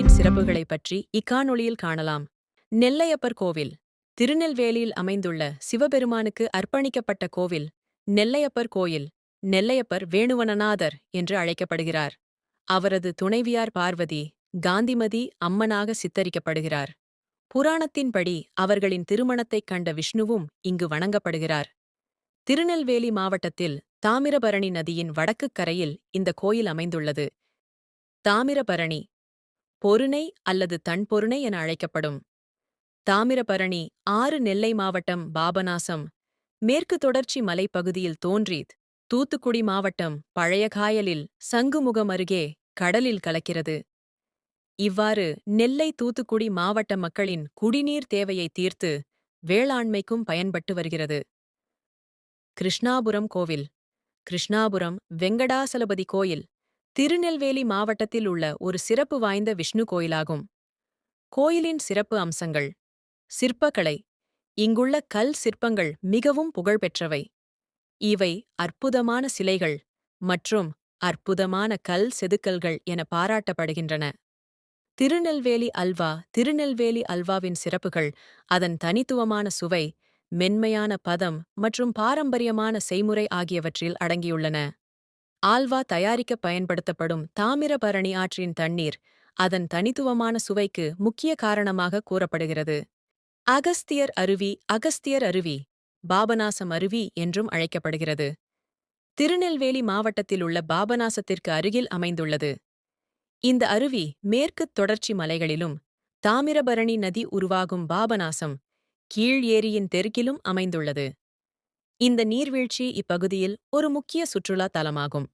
கோயிலின் சிறப்புகளைப் பற்றி இக்காணொளியில் காணலாம். நெல்லையப்பர் கோவில் திருநெல்வேலியில் அமைந்துள்ள சிவபெருமானுக்கு அர்ப்பணிக்கப்பட்ட கோவில் நெல்லையப்பர் கோயில் நெல்லையப்பர் வேணுவனநாதர் என்று அழைக்கப்படுகிறார். அவரது துணைவியார் பார்வதி காந்திமதி அம்மனாக சித்தரிக்கப்படுகிறார். புராணத்தின்படி அவர்களின் திருமணத்தைக் கண்ட விஷ்ணுவும் இங்கு வணங்கப்படுகிறார். திருநெல்வேலி மாவட்டத்தில் தாமிரபரணி நதியின் வடக்குக் கரையில் இந்த கோயில் அமைந்துள்ளது. தாமிரபரணி பொருணை அல்லது தன்பொருணை என அழைக்கப்படும். தாமிரபரணி ஆறு நெல்லை மாவட்டம் பாபநாசம். மேற்கு தொடர்ச்சி மலைப்பகுதியில் தோன்றித் தூத்துக்குடி மாவட்டம் பழையகாயலில் சங்குமுகம் அருகே கடலில் கலக்கிறது. இவ்வாறு நெல்லை தூத்துக்குடி மாவட்ட மக்களின் குடிநீர் தேவையை தீர்த்து வேளாண்மைக்கும் பயன்பட்டு வருகிறது. கிருஷ்ணாபுரம் கோவில். கிருஷ்ணாபுரம் வெங்கடாசலபதி கோயில் திருநெல்வேலி மாவட்டத்தில் உள்ள ஒரு சிறப்பு வாய்ந்த விஷ்ணு கோயிலாகும். கோயிலின் சிறப்பு அம்சங்கள். சிற்பக்கலை. இங்குள்ள கல் சிற்பங்கள் மிகவும் புகழ்பெற்றவை. இவை அற்புதமான சிலைகள் மற்றும் அற்புதமான கல் செதுக்கல்கள் என பாராட்டப்படுகின்றன. திருநெல்வேலி அல்வா திருநெல்வேலி அல்வாவின் சிறப்புகள் அதன் தனித்துவமான சுவை மென்மையான பதம் மற்றும் பாரம்பரியமான செய்முறை ஆகியவற்றில் அடங்கியுள்ளன. ஆல்வா தயாரிக்க பயன்படுத்தப்படும் தாமிரபரணி ஆற்றின் தண்ணீர் அதன் தனித்துவமான சுவைக்கு முக்கிய காரணமாக கூறப்படுகிறது. அகஸ்தியர் அருவி அகஸ்தியர் அருவி பாபநாசம் அருவி என்றும் அழைக்கப்படுகிறது. திருநெல்வேலி மாவட்டத்தில் உள்ள பாபநாசத்திற்கு அருகில் அமைந்துள்ளது. இந்த அருவி மேற்குத் தொடர்ச்சி மலைகளிலும் தாமிரபரணி நதி உருவாகும் பாபநாசம் கீழ் ஏரியின் தெற்கிலும் அமைந்துள்ளது. இந்த நீர்வீழ்ச்சி இப்பகுதியில் ஒரு முக்கிய சுற்றுலா தலமாகும்.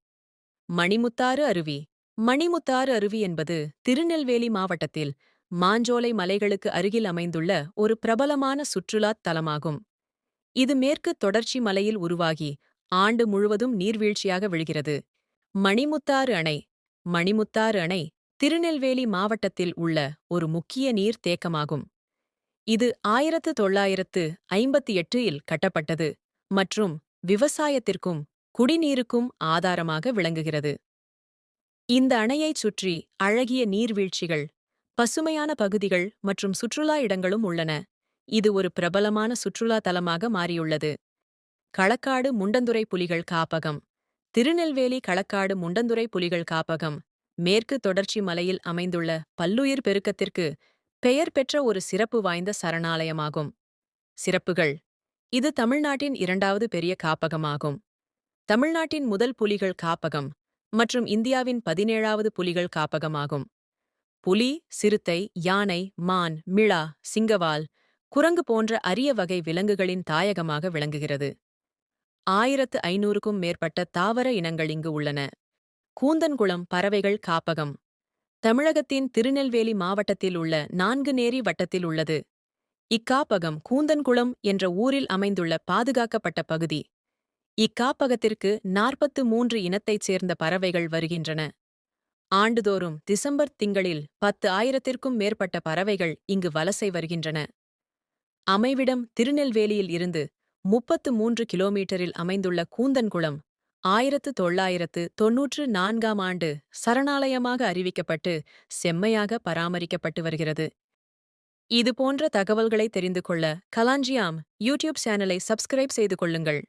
மணிமுத்தாறு அருவி. மணிமுத்தாறு அருவி என்பது திருநெல்வேலி மாவட்டத்தில் மாஞ்சோலை மலைகளுக்கு அருகில் அமைந்துள்ள ஒரு பிரபலமான சுற்றுலாத் தலமாகும். இது மேற்கு தொடர்ச்சி மலையில் உருவாகி ஆண்டு முழுவதும் நீர்வீழ்ச்சியாக விழுகிறது. மணிமுத்தாறு அணை. மணிமுத்தாறு அணை திருநெல்வேலி மாவட்டத்தில் உள்ள ஒரு முக்கிய நீர் தேக்கமாகும் இது ஆயிரத்து தொள்ளாயிரத்து ஐம்பத்தி எட்டில் கட்டப்பட்டது. மற்றும் விவசாயத்திற்கும் குடிநீருக்கும் ஆதாரமாக விளங்குகிறது. இந்த அணையைச் சுற்றி அழகிய நீர்வீழ்ச்சிகள் பசுமையான பகுதிகள் மற்றும் சுற்றுலா இடங்களும் உள்ளன. இது ஒரு பிரபலமான சுற்றுலா தலமாக மாறியுள்ளது. களக்காடு முண்டந்துறை புலிகள் காப்பகம் திருநெல்வேலி களக்காடு முண்டந்துறை புலிகள் காப்பகம் மேற்கு தொடர்ச்சி மலையில் அமைந்துள்ள பல்லுயிர் பெருக்கத்திற்கு பெயர் பெற்ற ஒரு சிறப்பு வாய்ந்த சரணாலயமாகும். சிறப்புகள் இது தமிழ்நாட்டின் இரண்டாவது பெரிய காப்பகமாகும். தமிழ்நாட்டின் முதல் புலிகள் காப்பகம் மற்றும் இந்தியாவின் பதினேழாவது புலிகள் காப்பகமாகும். புலி சிறுத்தை யானை மான் மிளா சிங்கவால் குரங்கு போன்ற அரிய வகை விலங்குகளின் தாயகமாக விளங்குகிறது. ஆயிரத்து ஐநூறுக்கும் மேற்பட்ட தாவர இனங்கள் இங்கு உள்ளன. கூந்தன்குளம் பறவைகள் காப்பகம். தமிழகத்தின் திருநெல்வேலி மாவட்டத்தில் உள்ள நான்கு நேரி வட்டத்தில் உள்ளது. இக்காப்பகம் கூந்தன்குளம் என்ற ஊரில் அமைந்துள்ள பாதுகாக்கப்பட்ட பகுதி. இக்காப்பகத்திற்கு நாற்பத்து மூன்று இனத்தைச் சேர்ந்த பறவைகள் வருகின்றன. ஆண்டுதோறும் டிசம்பர் திங்களில் பத்து ஆயிரத்திற்கும் மேற்பட்ட பறவைகள் இங்கு வலசை வருகின்றன. அமைவிடம் திருநெல்வேலியில் இருந்து முப்பத்து மூன்று கிலோமீட்டரில் அமைந்துள்ள கூந்தன்குளம் ஆயிரத்து தொள்ளாயிரத்து தொன்னூற்று நான்காம் ஆண்டு சரணாலயமாக அறிவிக்கப்பட்டு செம்மையாக பராமரிக்கப்பட்டு வருகிறது. இது போன்ற தகவல்களை தெரிந்து கொள்ள கலாஞ்சியாம் யூடியூப் சேனலை சப்ஸ்கிரைப் செய்து கொள்ளுங்கள்.